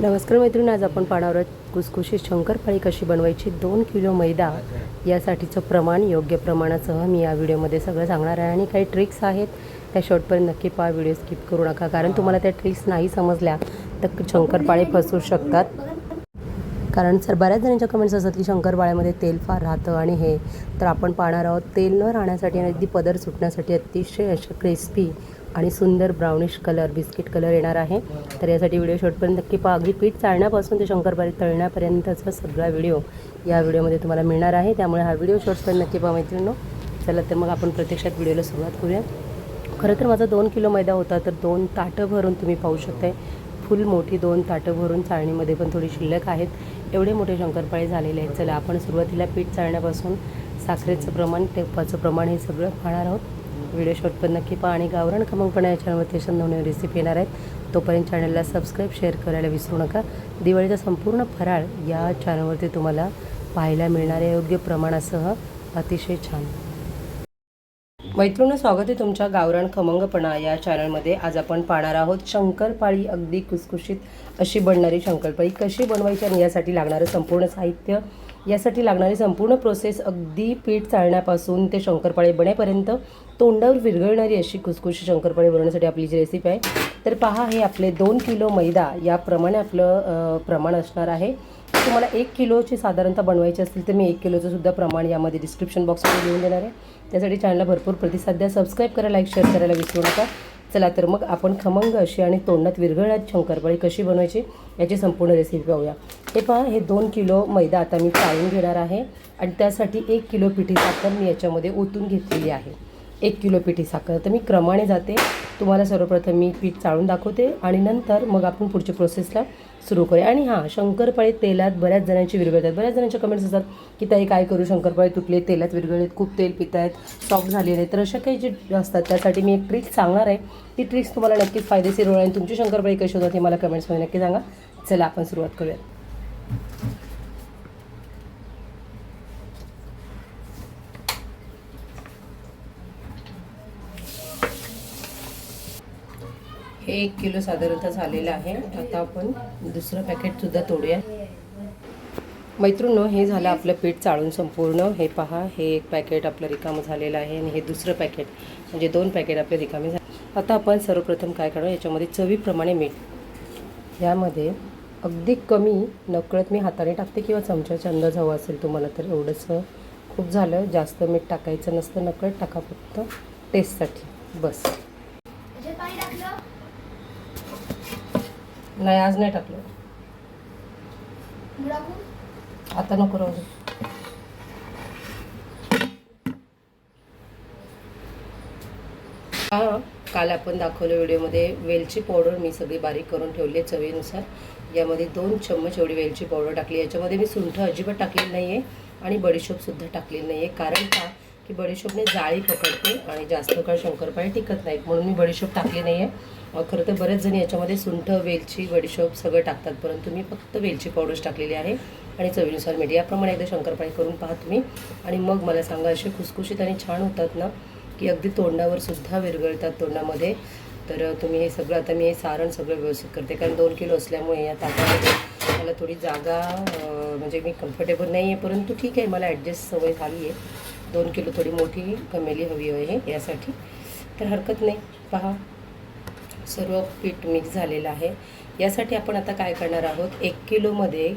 नमस्कार मैत्रीण आज आपण पाण्यावर आहोत कुसकुशीत शंकरपाळी कशी बनवायची? दोन किलो मैदा यासाठीचं प्रमाण योग्य प्रमाणासह मी या व्हिडिओमध्ये सगळं सांगणार आहे. आणि काही ट्रिक्स आहेत त्या शॉर्टपर्यंत नक्की पहा. व्हिडिओ स्किप करू नका. कारण तुम्हाला त्या ट्रिक्स नाही समजल्या तर शंकरपाळे फसू शकतात. कारण सर बऱ्याच जणांच्या कमेंट्स असतात की शंकरपाळ्यामध्ये तेल फार राहतं आणि हे. तर आपण पाहणार आहोत तेल न राहण्यासाठी आणि अगदी पदर सुटण्यासाठी अतिशय अशा क्रिस्पी आणि सुंदर ब्राउनिश कलर बिस्किट कलर येणार आहे. तर यासाठी व्हिडिओ शॉर्टपर्यंत नक्की पहा. अगदी पीठ चाळण्यापासून ते शंकरपाळी तळण्यापर्यंतचा सगळा व्हिडिओ या व्हिडिओमध्ये तुम्हाला मिळणार आहे. त्यामुळे हा व्हिडिओ शॉर्टपर्यंत नक्की पहा मैत्रिणो चला तर मग आपण प्रत्यक्षात व्हिडिओला सुरुवात करूया. खरं तर माझा दोन किलो मैदा होता तर दोन ताटं भरून तुम्ही पाहू शकताय. फुल मोठी दोन ताटं भरून चाळणीमध्ये पण थोडी शिल्लक आहेत. एवढे मोठे शंकरपाळे झालेले आहेत. चला आपण सुरुवातीला पीठ चाळण्यापासून साखरेचं प्रमाण तेपाचं प्रमाण हे सगळं पाहणार आहोत. व्हिडिओ शॉट पण नक्की पहा आणि गावरण खमंगपणा या चॅनलवरती अशा नवनवीन रेसिपी येणार आहेत. तोपर्यंत चॅनलला सबस्क्राईब शेअर करायला विसरू नका. दिवाळीचा संपूर्ण फराळ या चॅनलवरती तुम्हाला पाहायला मिळणाऱ्या योग्य प्रमाणासह अतिशय छान. मैत्रिणी स्वागत आहे तुमच्या गावरान खमंगपणा या चॅनलमध्ये आज आपण पाहणार आहोत शंकरपाळी अगदी कुसकुशीत अशी बनणारी शंकरपाळी. कशी बनवायची आणि यासाठी लागणारं संपूर्ण साहित्य यासाठी लागणारी संपूर्ण प्रोसेस अगदी पीठ चाळण्यापासून ते शंकरपाळे बनेपर्यंत तोंडावर विरघळणारी अशी खुसखुशी शंकरपाळी बनवण्यासाठी आपली जी रेसिपी आहे तर पहा हे आपले दोन किलो मैदा याप्रमाणे आपलं प्रमाण असणार आहे. तुम्हाला एक किलोची साधारणतः बनवायची असतील तर मी एक किलोचं सुद्धा प्रमाण यामध्ये डिस्क्रिप्शन बॉक्समध्ये लिहून देणार आहे. त्यासाठी चॅनलला भरपूर प्रतिसाद द्या. सबस्क्राईब करा लाईक शेअर करायला विसरू नका. चला तर मग आपण खमंग अशी आणि तोंडात विरघळण्यात शंकरपाळी कशी बनवायची याची संपूर्ण रेसिपी पाहूया. हे पहा हे दोन किलो मैदा आता मी चाळून घेणार आहे आणि त्यासाठी एक किलो पिठी साखर मी याच्यामध्ये ओतून घेतलेली आहे. एक किलो पिठी साखर. तर मी क्रमाने जाते. तुम्हाला सर्वप्रथम मी पीठ चाळून दाखवते आणि नंतर मग आपण पुढच्या प्रोसेसला सुरू करूया. आणि हां शंकरपाळी तेलात बऱ्याच जणांची विरघळतात बऱ्याच जणांच्या कमेंट्स असतात की ताई काय करू? शंकरपाळी तुटले तेलात विरघळलेत खूप तेल पित आहेत सॉफ्ट झालेले आहेत. तर अशा काही जे असतात त्यासाठी मी एक ट्रिक सांगणार आहे. ती ट्रिक्स तुम्हाला नक्कीच फायदेशीर होणार आणि तुमची शंकरपाळी कशी होतात हे मला कमेंट्समध्ये नक्की सांगा. चला आपण सुरुवात करूयात. हे एक किलो साधारणतः झालेलं आहे. आता आपण दुसरं पॅकेटसुद्धा तोडूया. मैत्रिणो हे झालं आपलं पीठ चाळून संपूर्ण. हे पहा हे एक पॅकेट आपलं रिकामं झालेलं आहे आणि हे दुसरं पॅकेट म्हणजे दोन पॅकेट आपले रिकामे झाले. आता आपण सर्वप्रथम काय करू याच्यामध्ये चवीप्रमाणे मीठ. यामध्ये अगदी कमी नकळत मी हाताने टाकते किंवा चमच्याचा अंदाज हवा असेल तुम्हाला तर एवढंसं खूप झालं. जास्त मीठ टाकायचं नसतं नकळत टाका फक्त टेस्टसाठी बस. नाही आज नाही टाकलं. आता नको राहू. हा काल आपण दाखवलं व्हिडिओमध्ये वेलची पावडर मी सगळी बारीक करून ठेवली आहे चवीनुसार. यामध्ये दोन चम्मच एवढी वेलची पावडर टाकली याच्यामध्ये मी सुंठ अजिबात टाकलेली नाही आहे आणि बडीशोपसुद्धा टाकलेली नाही आहे कारण का? की बडीशोपने जाळी पकडते आणि जास्त काळ शंकरपाळी टिकत नाहीत. म्हणून मी बडीशोप टाकली नाही आहे खरं तर बरेच जण याच्यामध्ये सुंठ वेलची बडीशोप सगळं टाकतात. परंतु मी फक्त वेलची पावडर्स टाकलेली आहे आणि चवीनुसार मीठ. याप्रमाणे एकदा शंकरपाळी करून पहा तुम्ही. आणि मग मला सांगा असे खुसखुशीत आणि छान होतात ना की अगदी तोंडावर सुद्धा विरघळतात तोंडामध्ये. तर तुम्ही हे सगळं आता मी हे सारण सगळं व्यवस्थित करते. कारण दोन किलो असल्यामुळे या ताटामध्ये मला थोडी जागा म्हणजे मी कम्फर्टेबल नाही आहे परंतु ठीक आहे मला ॲडजस्ट सवय झाली आहे दोन किलो थोडी मोठी कमेली हवी आहे यासाठी. तर हरकत नाही. पहा. सर्व पीठ मिक्स झालेलं आहे. यासाठी आपण आता काय करणार आहोत? एक किलोमध्ये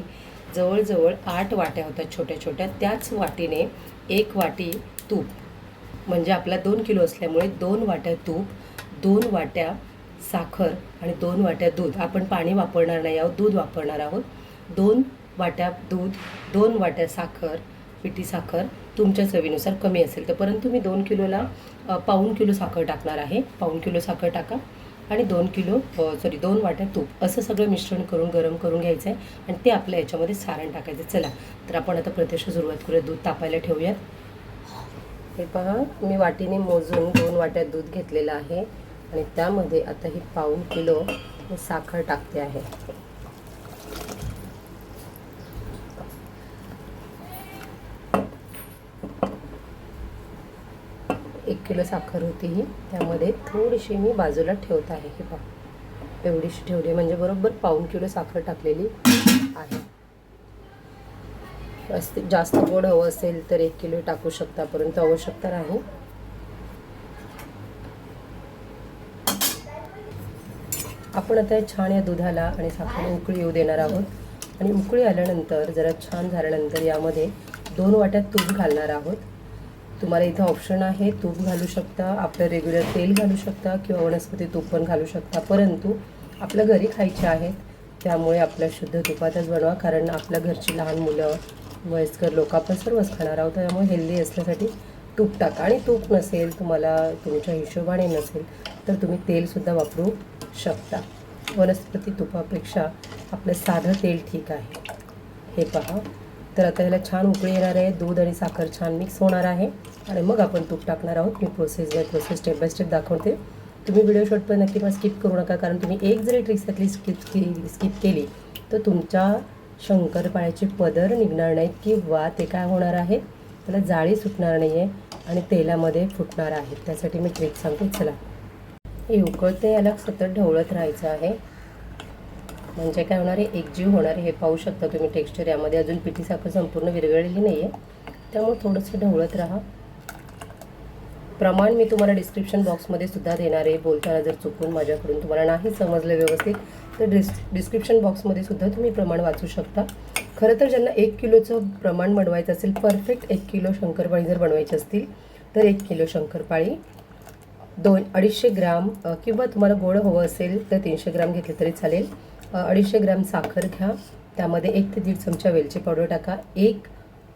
जवळजवळ आठ वाट्या होतात छोट्या छोट्या. त्याच वाटीने एक वाटी तूप. म्हणजे आपला दोन किलो असल्यामुळे दोन वाट्या तूप दोन वाट्या साखर आणि दोन वाट्या दूध. आपण पाणी वापरणार नाही आहोत. दूध वापरणार आहोत. दोन वाट्या दूध दोन वाट्या साखर पिठी साखर तुमच्या चवीनुसार कमी असेल तर परंतु मी दोन किलोला पाऊण किलो साखर टाकणार आहे. पाऊण किलो साखर टाका आणि दोन किलो सॉरी दोन वाट्या तूप. असं सगळं मिश्रण करून गरम करून घ्यायचं आहे आणि ते आपल्या याच्यामध्ये सारण टाकायचं. चला तर आपण आता प्रत्यक्ष सुरुवात करूया. दूध तापायला ठेवूयात. हे पहा मी वाटीने मोजून दोन वाट्यात दूध घेतलेलं आहे आणि त्यामध्ये आता ही पाऊण किलो साखर टाकते आहे एक किलो साखर होती ही. त्यामध्ये थोडीशी मी बाजूला ठेवत आहे हे पहा. एवढीशी ठेवली म्हणजे बरोबर पाऊन किलो साखर टाकलेली आहे. जास्त गोड हवं असेल तर एक किलो टाकू शकता परंतु आवश्यकता नाही. आपण आता छान या दुधाला आणि साखरेला उकळी येऊ देणार आहोत. आणि उकळी आल्यानंतर जरा छान झाल्यानंतर यामध्ये दोन वाट्यात तूप घालणार आहोत. तुम्हाला इथं ऑप्शन आहे तूप घालू शकता आपलं रेग्युलर तेल घालू शकता किंवा वनस्पती तूप पण घालू शकता. परंतु आपल्या घरी खायचे आहेत त्यामुळे आपल्या शुद्ध तुपातच बनवा कारण आपल्या घरची लहान मुलं वयस्कर लोक आपण सर्वच खाणार आहोत त्यामुळे हेल्दी असण्यासाठी तूप टाका. आणि तूप नसेल तुम्हाला तुमच्या हिशोबाने नसेल तर तुम्ही तेलसुद्धा वापरू शकता. वनस्पती तुपापेक्षा आपलं साधं तेल ठीक आहे. हे पहा. तर आता ह्याला छान उकळी येणार आहे. दूध आणि साखर छान मिक्स होणार आहे. आणि मग आपण तूप टाकणार आहोत. मी process by process step by step दाखवते. तुम्ही व्हिडिओ शॉट पण नक्की पण स्किप करू नका कारण तुम्ही एक जरी ट्रिक्स त्यातली स्किप केली स्किप केली तर तुमच्या शंकरपाळ्याचे पदर निघणार नाहीत किंवा ते काय होणार आहे? त्याला जाळी सुटणार नाही आहे आणि तेलामध्ये फुटणार आहेत त्यासाठी मी ट्रिक सांगते. चला. हे उकळते याला सतत ढवळत राहायचं आहे. म्हणजे काय होणार आहे? एकजीव होणार आहे हे पाहू शकता तुम्ही. टेक्स्चर यामध्ये अजून पिठी साखर संपूर्ण विरघळलेली नाही आहे त्यामुळे थोडंसं ढवळत राहा. प्रमाण मी तुम्हाला डिस्क्रिप्शन बॉक्समध्ये सुद्धा देणार आहे. बोलताना जर चुकून माझ्याकडून तुम्हाला नाही समजलं व्यवस्थित तर डिस् डिस्क्रिप्शन बॉक्समध्ये सुद्धा तुम्ही प्रमाण वाचू शकता. खरं तर ज्यांना एक किलोचं प्रमाण बनवायचं असेल परफेक्ट एक किलो शंकरपाळी जर बनवायची असतील तर एक किलो शंकरपाळी दोन अडीचशे ग्राम किंवा तुम्हाला गोड हवं असेल तर तीनशे ग्राम घेतले तरी चालेल. अडीचशे ग्राम साखर घ्या. त्यामध्ये एक ते दीड चमचा वेलची पावडर टाका. एक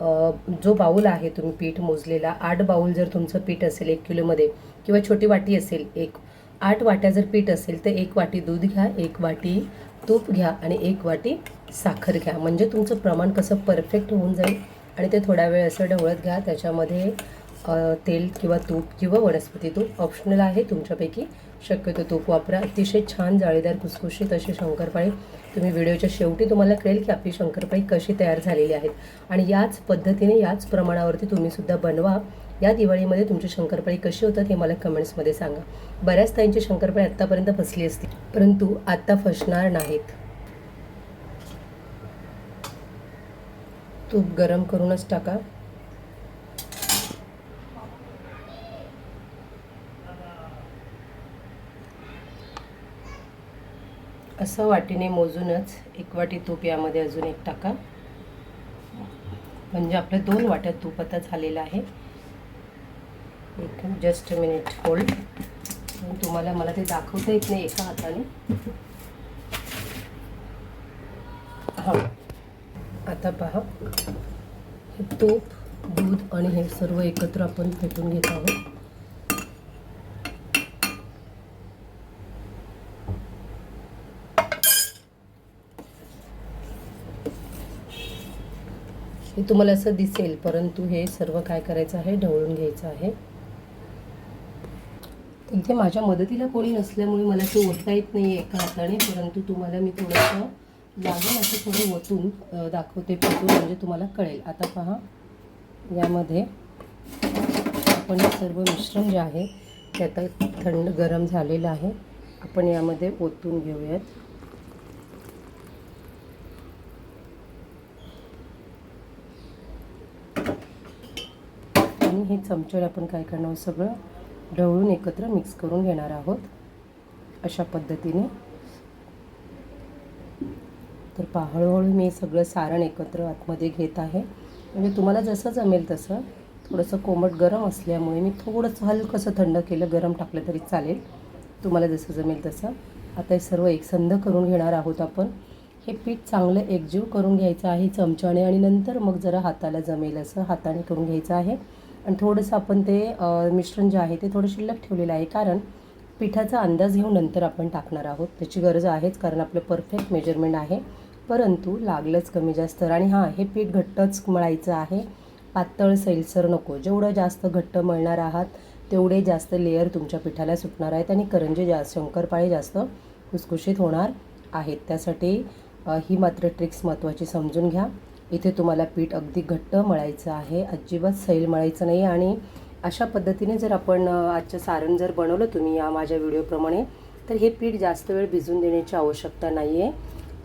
जो बाऊल आहे तुम्ही पीठ मोजलेला आठ बाऊल जर तुमचं पीठ असेल एक किलोमध्ये किंवा छोटी वाटी असेल एक आठ वाट्या जर पीठ असेल तर एक वाटी दूध घ्या एक वाटी तूप घ्या आणि एक वाटी साखर घ्या. म्हणजे तुमचं प्रमाण कसं परफेक्ट होऊन जाईल आणि ते थोडा वेळ असं ढवळत घ्या. त्याच्यामध्ये तेल किंवा तूप किंवा वनस्पती तूप ऑप्शनल आहे तुमच्यापैकी. शक्यतो तूप वापरा. अतिशय छान जाळीदार कुसकुशीत अशी शंकरपाळी तुम्ही व्हिडिओच्या शेवटी तुम्हाला कळेल की आपली शंकरपाळी कशी तयार झालेली आहेत. आणि याच पद्धतीने याच प्रमाणावरती तुम्हीसुद्धा बनवा. या दिवाळीमध्ये तुमची शंकरपाळी कशी होतात हे मला कमेंट्समध्ये सांगा. बऱ्याच ताईंची शंकरपाळी आत्तापर्यंत फसली असती परंतु आत्ता फसणार नाहीत. तूप गरम करूनच टाका. असं वाटीने मोजूनच एक वाटी तूप यामध्ये अजून एक टाका. म्हणजे आपल्या दोन वाट्या तूप आता झालेलं आहे. एक जस्ट मिनिट होल्ड तुम्हाला मला ते दाखवता येत नाही एका हाताने. हां. आता पहा. तूप दूध आणि हे सर्व एकत्र आपण फेटून घेत आहोत. हे तुम्हाला असं दिसेल परंतु हे सर्व काय करायचं आहे ढवळून घ्यायचं आहे. इथे माझ्या मदतीला कोणी नसल्यामुळे मला ते ओतता येत नाही एका हाताने परंतु तुम्हाला मी थोडंसं लागेल असं थोडं ओतून दाखवते पेटून म्हणजे तुम्हाला कळेल. आता पहा यामध्ये आपण हे सर्व मिश्रण जे आहे ते आता थंड गरम झालेलं आहे. आपण यामध्ये ओतून घेऊयात. चमच्यावर चमच्याने आपण काय करणार? आहोत सगळं ढवळून एकत्र मिक्स करून घेणार आहोत. अशा पद्धतीने. तर पहा हळूहळू मी सगळं सारण एकत्र आतमध्ये घेत आहे. म्हणजे तुम्हाला जसं जमेल तसं. थोडंसं कोमट गरम असल्यामुळे मी थोडंसं हलकंसं थंड केलं गरम टाकलं तरी चालेल. तुम्हाला जसं जमेल तसं. आता हे सर्व एकसंध करून घेणार आहोत आपण. हे पीठ चांगलं एकजीव करून घ्यायचं आहे चमच्याने आणि नंतर मग जरा हाताला जमेल असं हाताने करून घ्यायचं आहे. आणि थोडंसं आपण ते मिश्रण जे आहे ते थोडं शिल्लक ठेवलेलं आहे. कारण पिठाचा अंदाज घेऊन नंतर आपण टाकणार आहोत. त्याची गरज आहेच कारण आपलं परफेक्ट मेजरमेंट आहे. परंतु लागलंच कमी जास्त. आणि हां हे पीठ घट्टच मळायचं आहे. पातळ सैलसर नको. जेवढं जास्त घट्ट मळणार आहात तेवढे जास्त लेअर तुमच्या पिठाला सुटणार आहेत आणि करंजे जास्त शंकरपाळे जास्त खुसखुशीत होणार आहेत. त्यासाठी ही मात्र ट्रिक्स महत्त्वाची समजून घ्या. इथे तुम्हाला पीठ अगदी घट्ट मळायचं आहे. अजिबात सैल मळायचं नाही आणि अशा पद्धतीने जर आपण आजचं सारण जर बनवलं तुम्ही या माझ्या व्हिडिओप्रमाणे तर हे पीठ जास्त वेळ भिजून देण्याची आवश्यकता नाही आहे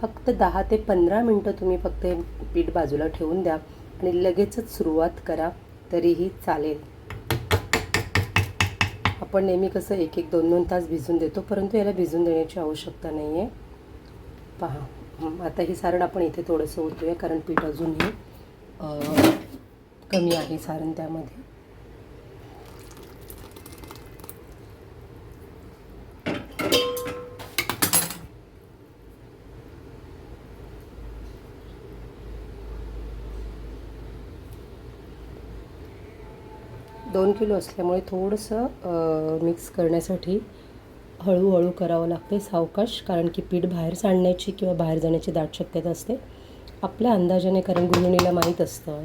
फक्त दहा ते पंधरा मिनटं तुम्ही फक्त हे पीठ बाजूला ठेवून द्या आणि लगेचच सुरुवात करा तरीही चालेल. आपण नेहमी कसं एक एक दोन दोन तास भिजून देतो परंतु याला भिजून देण्याची आवश्यकता नाही आहे पहा. आता हे सारण आपण इथे थोडंसं ओतूया कारण पीठ अजूनही कमी आहे सारण त्यामध्ये. दोन किलो असल्यामुळे थोडंसं मिक्स करण्यासाठी हळूहळू करावं लागते सावकाश कारण की पीठ बाहेर सांडण्याची किंवा बाहेर जाण्याची दाट शक्यता असते. आपल्या अंदाजाने कारण गृहिणीला माहीत असतं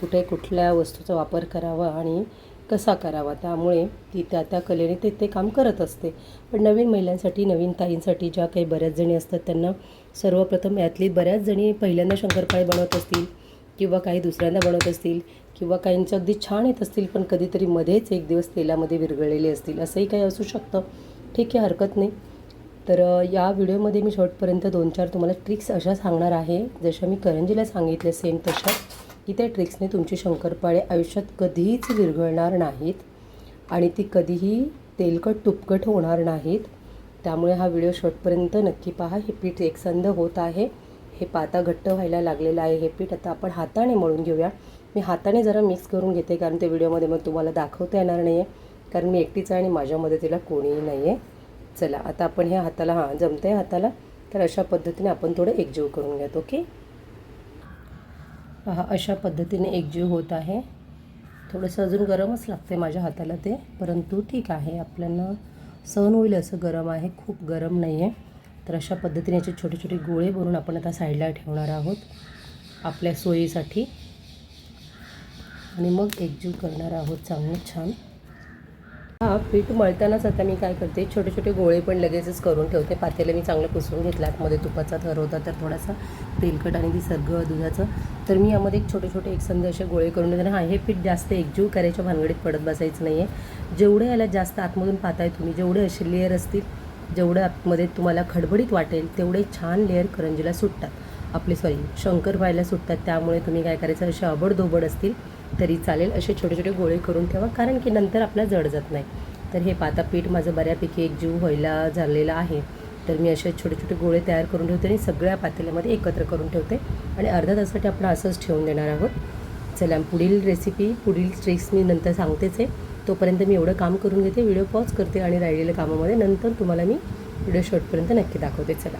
कुठे कुठल्या वस्तूचा वापर करावा आणि कसा करावा. त्यामुळे ती त्या त्या कलेने ते ते काम करत असते. पण नवीन महिलांसाठी नवीन ताईंसाठी ज्या काही बऱ्याच जणी असतात त्यांना सर्वप्रथम यातली बऱ्याच जणी पहिल्यांदा शंकरपाळे बनवत असतील किंवा काही दुसऱ्यांदा बनवत असतील किंवा काहींच्या अगदी छान येत असतील पण कधीतरी मध्येच एक दिवस तेलामध्ये विरघळलेले असतील असंही काही असू शकतं. ठीक आहे हरकत नाही. तर या व्हिडिओमध्ये मी शॉर्टपर्यंत दोन चार तुम्हाला ट्रिक्स अशा सांगणार आहे. जशा मी करंजीला सांगितल्या सेम तशा की त्या ट्रिक्सने तुमची शंकरपाळे आयुष्यात कधीच विरघळणार नाहीत आणि ती कधीही तेलकट तुपकट होणार नाहीत. त्यामुळे हा व्हिडिओ शॉर्टपर्यंत नक्की पहा. हे पीठ एकसंध होत आहे. हे पाता घट्ट व्हायला लागलेलं आहे. हे पीठ आता आपण हाताने मळून घेऊया. मी हाताने जरा मिक्स करून घेते कारण ते व्हिडिओमध्ये मग तुम्हाला दाखवता येणार नाही आहे कारण मी एकटीच आहे आणि माझ्या मदतीला कोणीही नाही आहे चला आता आपण हे हाताला हां जमतं आहे हाताला तर अशा पद्धतीने आपण थोडं एकजीव करून घ्यात ओके? पहा अशा पद्धतीने एकजीव होत आहे. थोडंसं अजून गरमच लागते माझ्या हाताला ते परंतु ठीक आहे आपल्याला सहन होईल असं गरम आहे खूप गरम नाही आहे तर अशा पद्धतीने याचे छोटे छोटे गोळे बनवून आपण आता साईडला ठेवणार आहोत आपल्या सोयीसाठी. आणि मग एकजीव करणार आहोत चांगलं छान. हा पीठ मळतानाच आता मी काय करते छोटे छोटे गोळे पण लगेचच करून ठेवते. पातेला मी चांगलं पुसून घेतलं आतमध्ये तुपाचा थर होता तर थोडासा तेलकट आणि निसर्ग दुधाचं. तर मी यामध्ये एक छोटे छोटे एकसंध असे गोळे करून ठेवते हा हे पीठ जास्त एकजीव करायच्या भानगडीत पडत बसायचं नाही आहे जेवढे याला जास्त आतमधून पाताय तुम्ही जेवढे असे लेअर असतील जेवढं आतमध्ये तुम्हाला खडबडीत वाटेल तेवढे छान लेअर करंजीला सुटतात. आपले सॉरी शंकर व्हायला सुटतात. त्यामुळे तुम्ही काय करायचं असे अबडधोबड असतील तरी चालेल. असे छोटे छोटे गोळे करून ठेवा कारण की नंतर आपला जड जात नाही. तर हे पाता पीठ माझं बऱ्यापैकी एक जीव व्हायला झालेलं आहे. तर मी असे छोटे छोटे गोळे तयार करून ठेवते आणि सगळ्या पातेल्यामध्ये एकत्र करून ठेवते. आणि अर्ध्या तासासाठी आपण असंच ठेवून देणार आहोत. चला पुढील रेसिपी पुढील ट्रिक्स मी नंतर सांगतेच आहे. तोपर्यंत मी एवढं काम करून घेते व्हिडिओ पॉज करते आणि राहिलेल्या कामामध्ये नंतर तुम्हाला मी व्हिडिओ शॉर्टपर्यंत नक्की दाखवते. चला.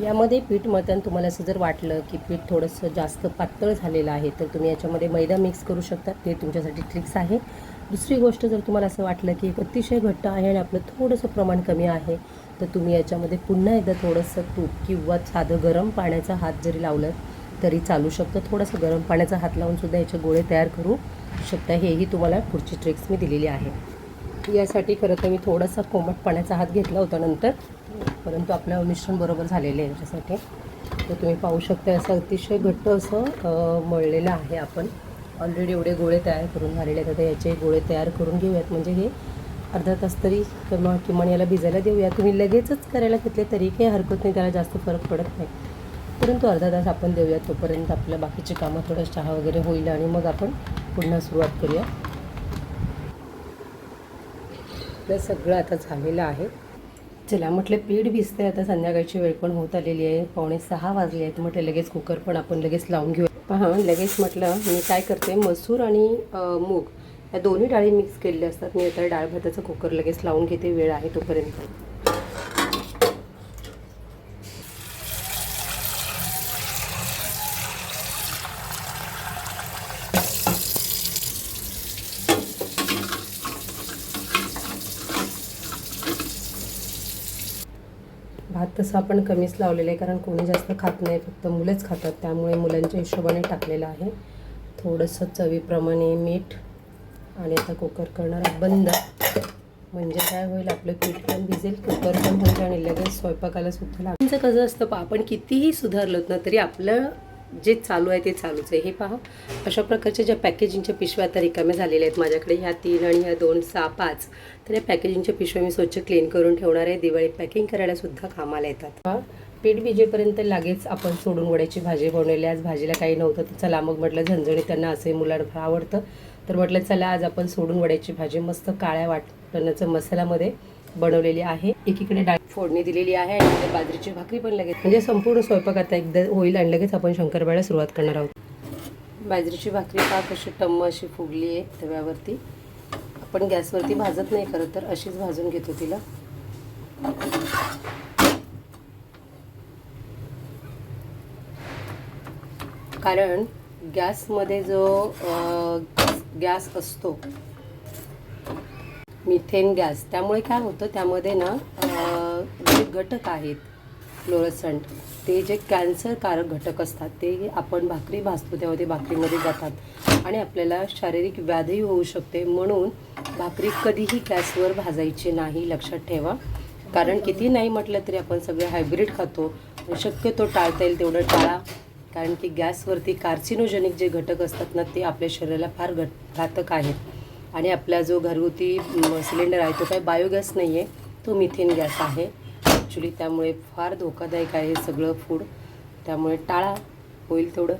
यामध्ये पीठ मळताना तुम्हाला असं जर वाटलं की पीठ थोडंसं जास्त पातळ झालेलं आहे तर तुम्ही याच्यामध्ये मैदा मिक्स करू शकता. ते तुमच्यासाठी ट्रिक्स आहे. दुसरी गोष्ट जर तुम्हाला असं वाटलं की एक अतिशय घट्ट आहे आणि आपलं थोडंसं प्रमाण कमी आहे तर तुम्ही याच्यामध्ये पुन्हा एकदा थोडंसं तूप किंवा साधं गरम पाण्याचा हात जरी लावलं तरी चालू शकतं. थोडंसं गरम पाण्याचा हात लावूनसुद्धा याचे गोळे तयार करू शकता. हेही तुम्हाला पुढची ट्रिक्स मी दिलेली आहे. यासाठी खरं तर मी थोडासा कोमट पाण्याचा हात घेतला होता नंतर. परंतु आपलं मिश्रण बरोबर झालेलं आहे याच्यासाठी. तर तुम्ही पाहू शकता असं अतिशय घट्ट असं मळलेलं आहे आपण. ऑलरेडी एवढे गोळे तयार करून झालेले आहेत. आता याचे गोळे तयार करून घेऊयात. म्हणजे हे अर्धा तास तरी किंवा किमान याला भिजायला देऊया. तुम्ही लगेचच करायला घेतले तरी काही हरकत नाही. त्याला जास्त फरक पडत नाही. परंतु अर्धा तास आपण देऊया तोपर्यंत आपल्या बाकीची कामं थोडं चहा वगैरे होईल आणि मग आपण पुन्हा सुरुवात करूया. आपलं सगळं आता झालेलं आहे. चला म्हटलं पीठ भिजते आता संध्याकाळची वेळ पण होत आलेली आहे. पावणे सहा वाजले आहेत म्हटलं लगेच कुकर पण आपण लगेच लावून घेऊ. पहा लगेच म्हटलं मी काय करते मसूर आणि मूग या दोन्ही डाळी मिक्स केलेल्या असतात. मी आता डाळ भाताचा कुकर लगेच लावून घेते वेळ आहे तोपर्यंत. भात तसं आपण कमीच लावलेलं आहे कारण कोणी जास्त खात नाही फक्त मुलेच खातात. त्यामुळे मुलांच्या हिशोबाने टाकलेलं आहे. थोडंसं चवीप्रमाणे मीठ आणि आता कुकर करणार बंद. म्हणजे काय होईल आपलं पीठ पण भिजेल कुकर पण होईल आणि लगेच स्वयंपाकाला सुद्धा लागेल कसं असतं आपण कितीही सुधारलोत ना तरी आपलं जे चालू आहे ते चालूच आहे. हे पहा अशा प्रकारच्या ज्या पॅकेजिंगच्या पिशव्या आता रिकाम्या झालेल्या आहेत माझ्याकडे ह्या तीन आणि ह्या दोन सहा पाच तर या पॅकेजिंगच्या पिशव्या मी स्वच्छ क्लीन करून ठेवणार आहे. दिवाळी पॅकिंग करायलासुद्धा कामाला येतात. पहा, पीठ भिजेपर्यंत लागेच आपण सोडून वड्याची भाजी बनवली. आज भाजीला काही नव्हतं तर चला मग म्हटलं झणझणी त्यांना असंही मुलांना आवडतं. तर म्हटलं चला आज आपण सोडून वड्याची भाजी मस्त काळ्या वाटण्याचं मसाल्यामध्ये बनवलेली आहे. एकीकडे डाळ फोडणी दिलेली आहे आणि इकडे बाजरीची भाकरी पण लगेच. म्हणजे संपूर्ण स्वयंपाक आता एकदा होईल आणि लगेच आपण शंकरपाळ्या सुरुवात करणार आहोत. बाजरीची भाकरी पहा कशी टम्म अशी फुगली आहे तव्यावरती. आपण गॅसवरती भाजत नाही खरं तर अशीच भाजून घेतो तिला. कारण गॅसमध्ये जो गॅस असतो मिथेन गॅस. त्यामुळे काय होतं त्यामध्ये ना जे घटक आहेत फ्लोरसंट ते जे कॅन्सरकारक घटक असतात ते आपण भाकरी भाजतो तेव्हा ते भाकरीमध्ये जातात. आणि आपल्याला शारीरिक व्याधही होऊ शकते म्हणून भाकरी कधीही गॅसवर भाजायची नाही लक्षात ठेवा. कारण किती नाही म्हटलं तरी आपण सगळे हायब्रिड खातो. शक्यतो टाळता येईल तेवढं टाळा. कारण की गॅसवरती कार्सिनोजेनिक जे घटक असतात ना ते आपल्या शरीराला फार घट घातक आहेत. आणि आपला जो घरगुती सिलेंडर आहे तो काय बायोगॅस नाही आहे तो मिथेन गॅस आहे. ॲक्च्युली त्यामुळे फार धोकादायक आहे सगळं फूड त्यामुळे टाळा होईल थोडं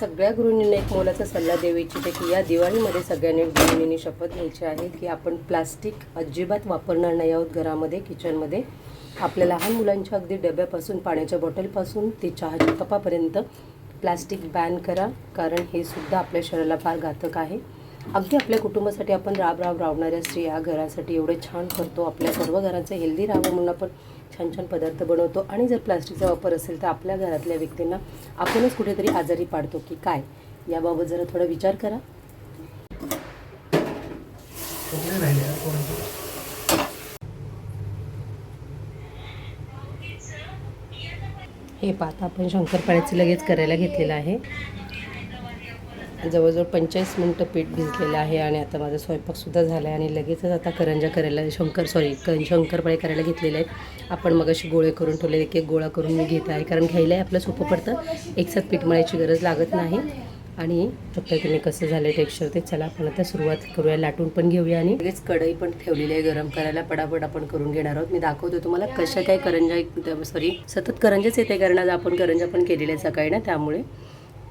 सगळ्या गृहिणींना एक मोलाचा सल्ला देऊ इच्छिते की या दिवाळीमध्ये सगळ्यांनी गृहिणींनी शपथ घ्यायची आहे की आपण प्लास्टिक अजिबात वापरणार नाही आहोत घरामध्ये किचनमध्ये आपल्या लहान मुलांच्या अगदी डब्यापासून पाण्याच्या बॉटलपासून ते चहाच्या कपापर्यंत प्लास्टिक बॅन करा कारण हे सुद्धा आपल्या शरीराला फार घातक आहे. अगदी आपल्या कुटुंबासाठी आपण राब राब राबणाऱ्या स्त्रिया घरासाठी एवढे छान करतो आपल्या सर्व घराचं हेल्दी राहावं म्हणून आपण छान छान पदार्थ बनवतो. आणि जर प्लास्टिकचा वापर असेल तर आपल्या घरातल्या व्यक्तींना आपणच कुठेतरी आजारी पाडतो की काय? याबाबत जरा थोडा विचार करा. हे पाहता आपण शंकरपाळ्याचं लगेच करायला घेतलेलं आहे. जवळजवळ पंचेचाळीस मिनटं पीठ भिजलेलं आहे आणि आता माझा स्वयंपाकसुद्धा झाला आहे आणि लगेचच आता करंजा करायला शंकर सॉरी क शंकरपाळे करायला घेतलेले आहेत. आपण मग अशी गोळे करून ठेवले एक एक गोळा करून मी घेत आहे. कारण घ्यायलाही आपलं सोपं पडतं. एकसाथ पीठ मळायची गरज लागत नाही. आणि पद्धतीने कसं झालं टेक्स्चर ते. चला आपण आता सुरुवात करूया. लाटून पण घेऊया आणि लगेच कढई पण ठेवलेली आहे गरम करायला. पडापड आपण करून घेणार आहोत. मी दाखवतो तुम्हाला कशा काय करंजा सॉरी सतत करंजाच येते कारण आज आपण करंजा पण केलेल्या आहे सकाळी ना त्यामुळे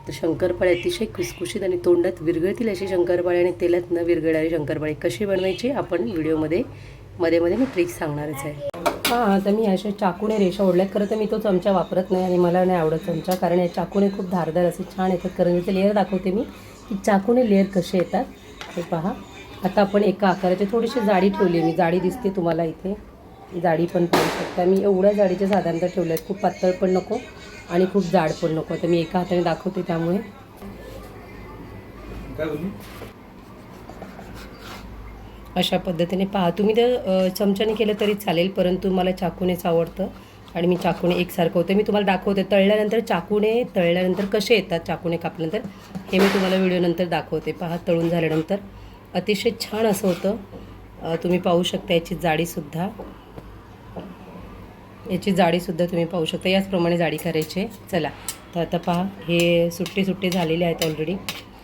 तर शंकरपाळे अतिशय खुसखुशीत आणि तोंडात विरघळतील अशी शंकरपाळे आणि तेलात न विरघळणारी शंकरपाळे कशी बनवायची आपण व्हिडिओमध्ये मध्ये मध्ये मी ट्रिक सांगणारच आहे. हां तर मी अशा चाकूने रेषा ओढल्यात. खरं तर मी तो चमचा वापरत नाही आणि मला नाही आवडत चमचा कारण या चाकूने खूप धारदार असे छान येतात. करंजीचे लेअर दाखवते मी की चाकूने लेअर कसे येतात. हे पहा. आता आपण एका आकाराची थोडीशी जाडी ठेवली मी. जाडी दिसते तुम्हाला इथे. जाडी पण पाहू शकता. मी एवढ्या जाडीचे साधारणतः ठेवले आहेत खूप पातळ पण नको आणि खूप जाड पण नको. आता मी एका हाताने दाखवते त्यामुळे. अशा पद्धतीने पहा. तुम्ही तर चमच्याने केलं तरी चालेल परंतु मला चाकूनेच आवडतं आणि मी चाकूने एकसारखं होतं. मी तुम्हाला दाखवते तळल्यानंतर चाकूने तळल्यानंतर कसे येतात चाकूने कापल्यानंतर हे मी तुम्हाला व्हिडिओनंतर दाखवते. पहा तळून झाल्यानंतर. अतिशय छान असं होतं. तुम्ही पाहू शकता याची जाडीसुद्धा. याची जाडीसुद्धा तुम्ही पाहू शकता. याचप्रमाणे जाडी करायची आहे. चला तर आता पहा हे सुट्टे सुट्टे झालेले आहेत ऑलरेडी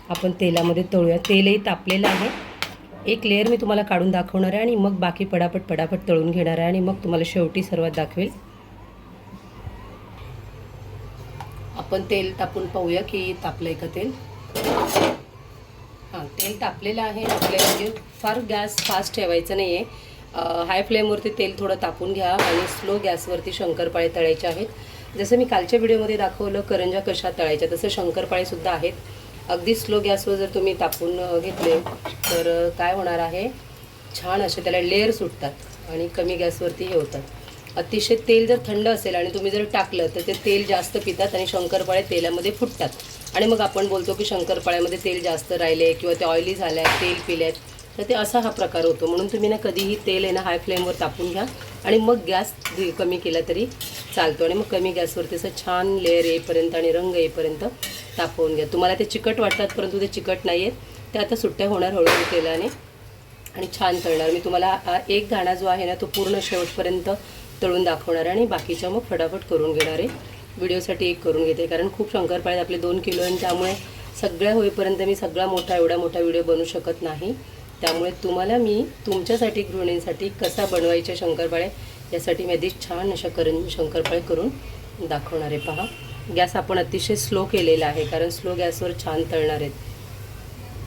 आपण तेलामध्ये तळूया. तेलही तापलेलं आहे. एक लेअर मी तुम्हाला काढून दाखवणार आहे आणि मग बाकी पडापट पडापट तळून घेणार आहे आणि मग तुम्हाला शेवटी सर्वात दाखवेल. आपण तेल तापून पाहूया की तापलं आहे का तेल. हां तेल तापलेलं आहे. आपल्याला म्हणजे फार गॅस फास्ट ठेवायचं नाही आहे हाय फ्लेमवरती तेल थोडं तापून घ्या आणि स्लो गॅसवरती शंकरपाळे तळायचे आहेत. जसं मी कालच्या व्हिडिओमध्ये दाखवलं करंजा कशा तळायच्या तसं शंकरपाळेसुद्धा आहेत. अगदी स्लो गॅसवर जर तुम्ही तापून घेतले तर काय होणार आहे? छान असे त्याला लेअर सुटतात आणि कमी गॅसवरती हे होतात. अतिशय तेल जर थंड असेल आणि तुम्ही जर टाकलं तर ते तेल जास्त पितात आणि शंकरपाळे तेलामध्ये फुटतात. आणि मग आपण बोलतो की शंकरपाळ्यामध्ये तेल जास्त राहिले किंवा ते ऑइली झाल्या आहेत तेल पिले आहेत तर ते असा हा प्रकार होतो. म्हणून तुम्ही ना कधीही तेल आहे ना हाय फ्लेमवर तापून घ्या आणि मग गॅस कमी केला तरी चालतो. आणि मग कमी गॅसवरती असं छान लेअर येईपर्यंत आणि रंग येईपर्यंत तापवून घ्या. तुम्हाला ते चिकट वाटतात परंतु ते चिकट नाही आहेत ते आता सुट्ट्या होणार हळूहळू तेलाने आणि छान तळणार. मी तुम्हाला एक घाणा जो आहे ना तो पूर्ण शेवटपर्यंत तळून दाखवणार आहे आणि बाकीच्या मग फटाफट करून घेणार आहे. व्हिडिओसाठी एक करून घेते कारण खूप शंकरपाळे आपले दोन किलो आणि त्यामुळे सगळ्या होईपर्यंत मी सगळा मोठा एवढा मोठा व्हिडिओ बनवू शकत नाही. त्यामुळे तुम्हाला मी तुमच्यासाठी गृहिणींसाठी कसा बनवायचे शंकरपाळे यासाठी मी आधीच छान अशा करून शंकरपाळे करून दाखवणार आहे. पहा गॅस आपण अतिशय स्लो केलेला आहे कारण स्लो गॅसवर छान तळणार आहेत.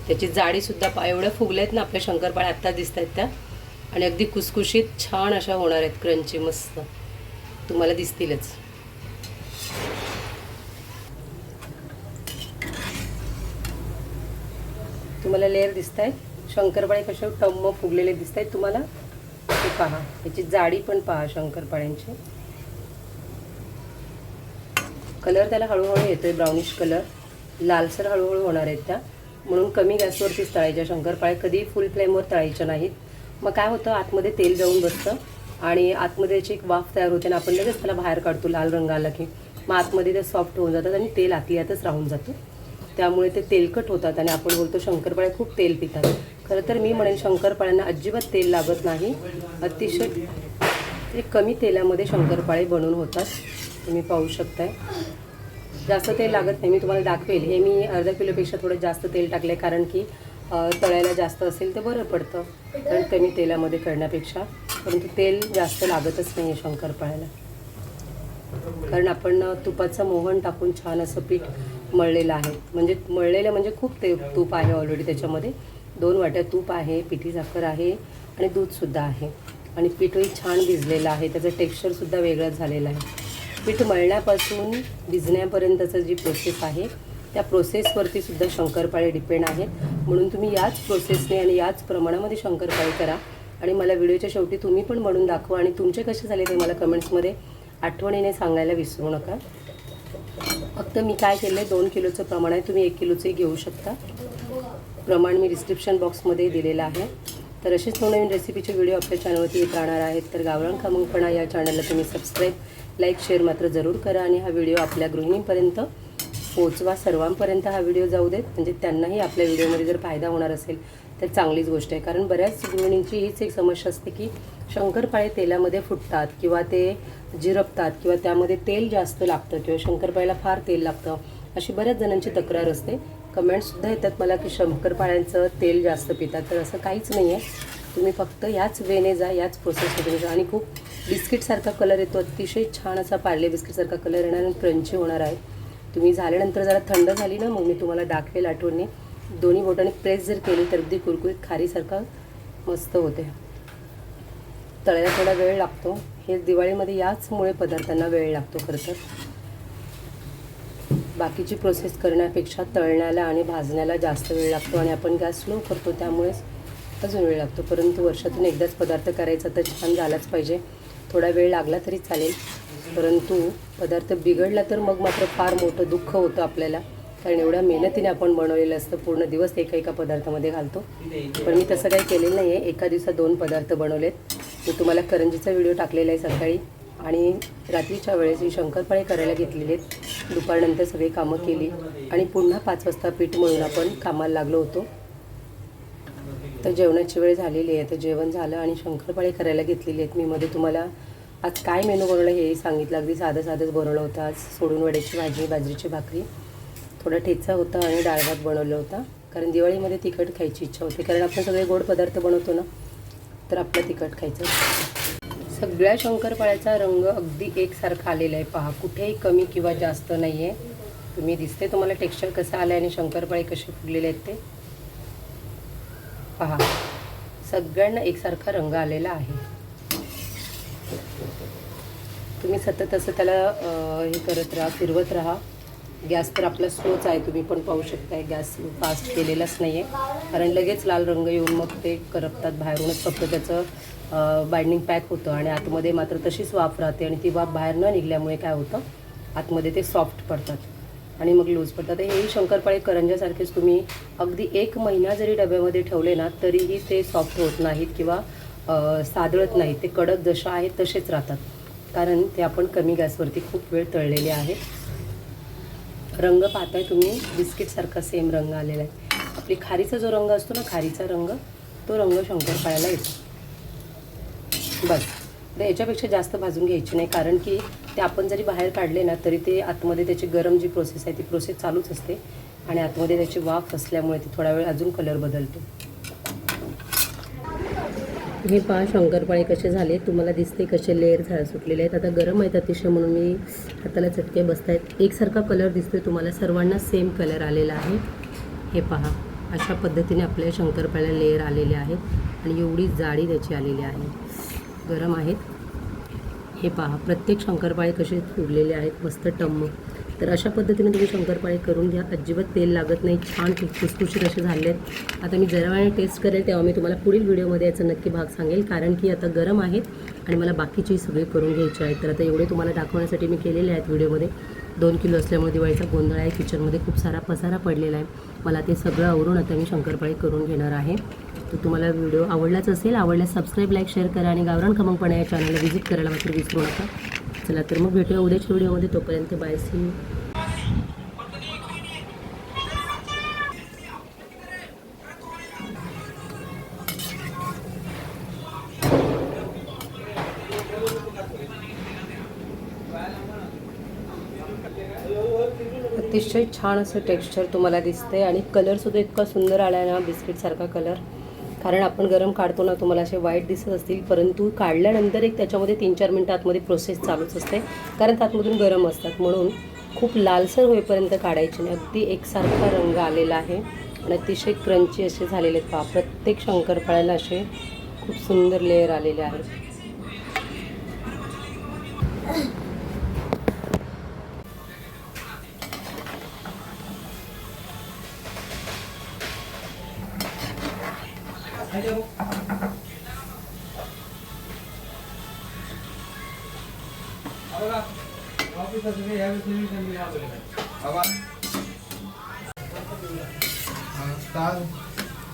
त्याची जाडीसुद्धा पा एवढ्या फुगल्या आहेत ना आपल्या शंकरपाळ्या आत्ता दिसत आहेत त्या. आणि अगदी कुसकुशीत छान अशा होणार आहेत क्रंची मस्त. तुम्हाला दिसतीलच. तुम्हाला लेअर दिसत आहेत शंकरपाळे कसे टम्म फुगलेले दिसत आहेत तुम्हाला? ते पहा याची जाडी पण पहा शंकरपाळ्यांची. कलर त्याला हळूहळू येतोय ब्राउनिश कलर. लालसर हळूहळू होणार आहेत त्या. म्हणून कमी गॅसवरतीच तळायच्या. शंकरपाळे कधी फुल फ्लेमवर तळायच्या नाहीत. मग काय होतं आतमध्ये तेल जाऊन बसतं आणि आतमध्ये याची एक वाफ तयार होते आणि आपण लगेच त्याला बाहेर काढतो लाल रंग आला की मग आतमध्ये ते सॉफ्ट होऊन जातात आणि तेल आतली आतच राहून जातं. त्यामुळे ते तेलकट होतात आणि आपण बोलतो शंकरपाळे खूप तेल पितात. खरं तर मी म्हणेन शंकरपाळ्यांना अजिबात तेल लागत नाही. अतिशय ते कमी तेलामध्ये शंकरपाळे बनवून होतात. तुम्ही पाहू शकताय. जास्त तेल लागत नाही. मी तुम्हाला दाखवेल. हे मी अर्धा किलोपेक्षा थोडं जास्त तेल टाकलं आहे कारण की तळायला जास्त असेल तर बरं पडतं. कारण कमी तेलामध्ये करण्यापेक्षा. परंतु तेल जास्त लागतच नाही आहे शंकरपाळ्याला. कारण आपण तुपाचं मोहन टाकून छान असं पीठ मळलेलं आहे. म्हणजे मळलेलं म्हणजे खूप ते तूप आहे ऑलरेडी त्याच्यामध्ये. दोन वाट्या तूप आहे पिठी साखर आहे आणि दूधसुद्धा आहे. आणि पीठही छान भिजलेलं आहे त्याचं टेक्स्चरसुद्धा वेगळंच झालेलं आहे. पीठ मळण्यापासून भिजण्यापर्यंतचं जी प्रोसेस आहे त्या प्रोसेसवरती सुद्धा शंकरपाळे डिपेंड आहेत. म्हणून तुम्ही याच प्रोसेसने आणि याच प्रमाणामध्ये शंकरपाळे करा. आणि मला व्हिडिओच्या शेवटी तुम्ही पण म्हणून दाखवा आणि तुमचे कसे झाले ते मला कमेंट्समध्ये आठवणीने सांगायला विसरू नका. फक्त मी काय केलं आहे दोन किलोचं प्रमाण आहे तुम्ही एक किलोचंही घेऊ शकता. प्रमाण मी डिस्क्रिप्शन बॉक्समध्ये दिलेलं आहे. तर असेच नवनवीन रेसिपीचे व्हिडिओ आपल्या चॅनलवरती येत राहणार आहेत. तर गावरान खमंगपणा या चॅनलला तुम्ही सबस्क्राईब लाईक शेअर मात्र जरूर करा आणि हा व्हिडिओ आपल्या गृहिणींपर्यंत पोचवा सर्वांपर्यंत हा व्हिडिओ जाऊ देत. म्हणजे त्यांनाही आपल्या व्हिडिओमध्ये जर फायदा होणार असेल तर चांगलीच गोष्ट आहे. कारण बऱ्याच गृहिणींची हीच एक समस्या असते की शंकरपाळे तेलामध्ये फुटतात किंवा ते जिरपतात किंवा त्यामध्ये तेल जास्त लागतं किंवा शंकरपाळ्याला फार तेल लागतं अशी बऱ्याच जणांची तक्रार असते. कमेंट्ससुद्धा येतात मला की शंकरपाळ्यांचं तेल जास्त पितात. तर असं काहीच नाही आहे तुम्ही फक्त याच वेने जा याच प्रोसेसमध्ये जा. आणि खूप बिस्किटसारखा कलर येतो. अतिशय छान असा पार्ले बिस्किटसारखा कलर येणार आणि क्रंची होणार आहे. तुम्ही झाल्यानंतर जरा थंड झाली ना मग मी तुम्हाला दाखवेल आठवणी. दोन्ही बोटाने प्रेस जर केली तर अगदी कुरकुरीत खारीसारखा मस्त होते. तळायला थोडा वेळ लागतो. हे दिवाळीमध्ये याचमुळे पदार्थांना वेळ लागतो खरं तर. बाकीची प्रोसेस करण्यापेक्षा तळण्याला आणि भाजण्याला जास्त वेळ लागतो आणि आपण गॅस स्लो करतो त्यामुळेच अजून वेळ लागतो. परंतु वर्षातून एकदाच पदार्थ करायचा तर छान झालाच पाहिजे. थोडा वेळ लागला तरी चालेल. परंतु पदार्थ बिघडला तर मग मात्र फार मोठं दुःख होतं आपल्याला. कारण एवढ्या मेहनतीने आपण बनवलेलं असतं पूर्ण दिवस एका एका पदार्थामध्ये घालतो. पण मी तसं काही केलेलं नाही आहे एका दिवसात दोन पदार्थ बनवलेत. मी तुम्हाला करंजीचा व्हिडिओ टाकलेला आहे सकाळी. आणि रात्रीच्या वेळेस ही शंकरपाळे करायला घेतलेले आहेत. दुपारनंतर सगळी कामं केली आणि पुन्हा पाच वाजता पीठ मळून आपण कामाला लागलो होतो. तर जेवणाची वेळ झालेली आहे. तर जेवण झालं आणि शंकरपाळे करायला घेतलेली आहेत. मी मध्ये तुम्हाला आज काय मेनू बनवलं हे सांगितलं. अगदी साधं साधंच बनवलं होतं. आज सोडून वड्याची भाजी बाजरीची भाकरी थोडा ठेचा होता आणि डाळ भात बनवला होता. कारण दिवाळीमध्ये तिखट खायची इच्छा होती. कारण आपण सगळे गोड पदार्थ बनवतो ना तर आपलं तिखट खायचं. सगळ्या शंकरपाळ्याचा रंग अगदी एकसारखा आलेला आहे. पहा कुठेही कमी किंवा जास्त नाही आहे तुम्ही दिसते तुम्हाला टेक्स्चर कसं आलं आहे आणि शंकरपाळे कसे फुगलेले आहेत ते? पहा सगळ्यांना एकसारखा रंग आलेला आहे. तुम्ही सतत असं त्याला हे करत राहा फिरवत राहा. गॅस तर आपला स्लोच आहे तुम्ही पण पाहू शकताय गॅस फास्ट केलेलाच नाही आहे कारण लगेच लाल रंग येऊन मग ते करपतात बाहेरूनच. फक्त त्याचं बाइंडिंग पॅक होतं आणि आतमध्ये मात्र तशीच वाफ राहते आणि ती वाफ बाहेर न निघाल्यामुळे काय होतं आतमध्ये ते सॉफ्ट पडतात आणि मग लूज पडतात. हेही शंकरपाळे करंजासारखेच तुम्ही अगदी एक महिना जरी डब्यामध्ये ठेवले ना तरीही ते सॉफ्ट होत नाहीत किंवा सादळत नाहीत. ते कडक जशा आहेत तसेच राहतात. कारण ते आपण कमी गॅसवरती खूप वेळ तळलेले आहे रंग पाहताय तुम्ही बिस्किटसारखा सेम रंग आलेला आहे. आपली खारीचा जो रंग असतो ना खारीचा रंग तो रंग शंकरपाळ्याला येतो. बस. तर याच्यापेक्षा जास्त भाजून घ्यायची नाही कारण की ते आपण जरी बाहेर काढले ना तरी ते आतमध्ये त्याची गरम जी प्रोसेस आहे ती प्रोसेस चालूच असते. आणि आतमध्ये त्याची वाफ असल्यामुळे ती थोडा वेळ अजून कलर बदलतो. हे पहा शंकरपाळे कसे झाले तुम्हाला दिसते कसे लेअर झा सुटलेले आहेत. आता गरम आहेत अतिशय म्हणून मी हाताला चटके बसत आहेत एकसारखा कलर दिसतोय तुम्हाला. सर्वांना सेम कलर आलेला आहे. हे पहा अशा पद्धतीने आपल्या शंकरपाळ्या लेअर आलेले आहेत. आणि एवढी जाडी त्याची आलेली आहे. गरम आहेत. हे पहा प्रत्येक शंकरपाळे कसे फुडलेले आहेत मस्त टम्म. तर अशा पद्धतीने तुम्ही शंकरपाळे करून घ्या. अजिबात तेल लागत नाही. छान खुसखुशीत असे झाले आहेत आता मी जरा वेळाने टेस्ट करेल तेव्हा मी तुम्हाला पुढील व्हिडिओमध्ये याचा नक्की भाग सांगेल. कारण की आता गरम आहेत आणि मला बाकीची सगळे करून घ्यायचे आहेत. तर आता एवढे तुम्हाला दाखवण्यासाठी मी केलेले आहेत व्हिडिओमध्ये. दोन किलो असल्यामुळे दिवाळीचा गोंधळ आहे. किचनमध्ये खूप सारा पसारा पडलेला आहे. मला ते सगळं आवरून आता मी शंकरपाळे करून घेणार आहे. तर तुम्हाला व्हिडिओ आवडलाच असेल आवडल्यास सबस्क्राईब लाईक शेअर करा आणि गावरान खमंगपणा या चॅनलला व्हिजिट करायला मात्र विसरू नका. चला तर मग भेटूया उद्याच्या व्हिडिओमध्ये. तोपर्यंत बाय सी अतिशय छान असं टेक्स्चर तुम्हाला दिसतंय आणि कलरसुद्धा इतका सुंदर आला आहे ना बिस्किटसारखा कलर कारण आपण गरम काढतो ना तुम्हाला असे वाईट दिसत असतील. परंतु काढल्यानंतर एक त्याच्यामध्ये तीन चार मिनटं आतमध्ये प्रोसेस चालूच असते. कारण त्यातमधून गरम असतात. म्हणून खूप लालसर होईपर्यंत काढायची नाही. अगदी एकसारखा रंग आलेला आहे. आणि अतिशय क्रंची असे झालेले आहेत. पहा प्रत्येक शंकरपाळ्याला असे खूप सुंदर लेअर आलेले आहेत.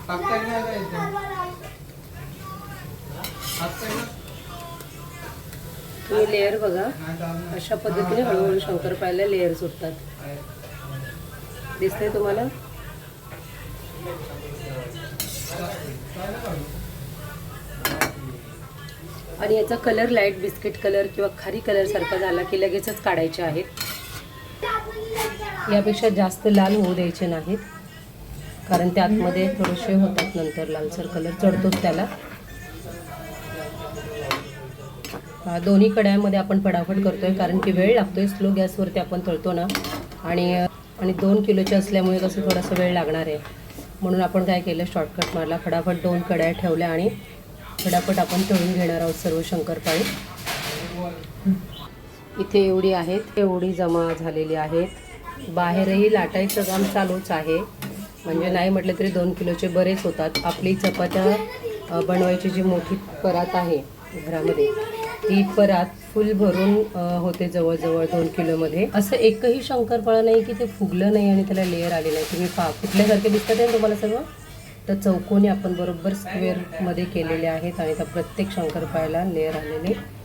टाकता लेअर बघा. नाही चालणार. अशा पद्धतीने हळूहळू शंकरपाळ्याला लेअर सुटतात दिसतंय तुम्हाला? आणि याचा कलर लाइट बिस्किट कलर किंवा खारी कलर सारखा झाला की लगेचच काढायचे आहेत. यापेक्षा जास्त लाल होऊ द्यायचे नाहीत. कारण ते आतमध्ये थोडेसे होतात नंतर लालसर कलर चढतोच त्याला. दोन्ही कड्यामध्ये आपण पटापट करतोय कारण की वेळ लागतोय स्लो गॅसवरती आपण तळतो ना. आणि आणि दोन किलोचे असल्यामुळे कसं थोडासा वेळ लागणार आहे. म्हणून आपण काय केलं शॉर्टकट मारला फटाफट दोन कड्या ठेवल्या आणि फटाफट आपण तळून घेणार आहोत सर्व शंकरपाळी. इथे एवढी आहेत एवढी जमा झालेली आहेत. बाहेरही लाटायचं काम चालूच आहे. म्हणजे नाही म्हटलं तरी दोन किलोचे बरेच होतात. आपली चपात्या बनवायची जी मोठी परात आहे घरामध्ये ती परात फुल भरून होते जवळजवळ दोन किलोमध्ये. असं एकही शंकरपाळा नाही की ते फुगलं नाही आणि त्याला लेअर आले नाही. तुम्ही पा कुठल्यासारखे दिसतात आहे तुम्हाला सगळं? तर चौकोनी आपण बरोबर स्क्वेअरमध्ये केलेले आहेत आणि त्या प्रत्येक शंकरपाळ्याला लेअर आलेले आहेत.